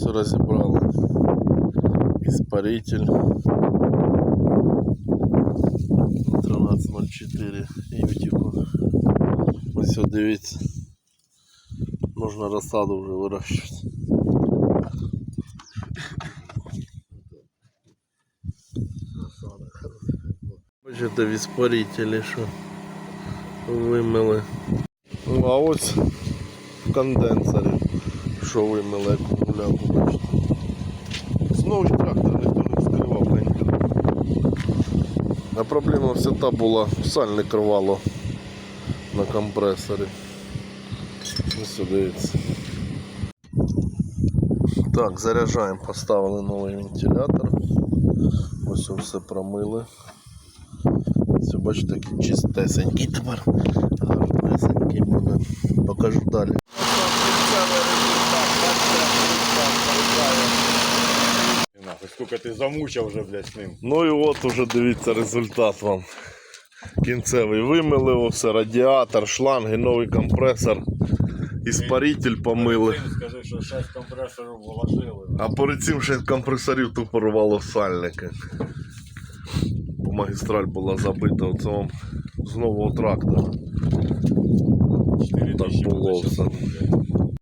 Ось розібрали испаритель 1304 Ютіку. Ось от дивіться. Можна розсаду вже вирощувати. Бачите, в іспарителі, що вимили. Ну, а ось в конденсорі, Що вимили акумулятор. бачите. Знову ж трактор ніхто не вскривав блин. А проблема вся та була, сальник рвало на компресорі. Ось дивіться. Так, заряджаємо, поставили новий вентилятор. Ось все промили. Все, бачите, чистесенький тепер. Гарнесенький буде. Покажу далі. Нахуй, сколько ти замучив вже, блядь, з ним. Ну і от уже дивіться результат вам. Кінцевий вимили все, радіатор, шланги, новий компресор, іспаритель помили. Скажи, що 6 компресорів вложили. А перед цим ще компресорів тупо рвало сальники. Бо магістраль була забита оце вам з нового трактора. 4 Так було все.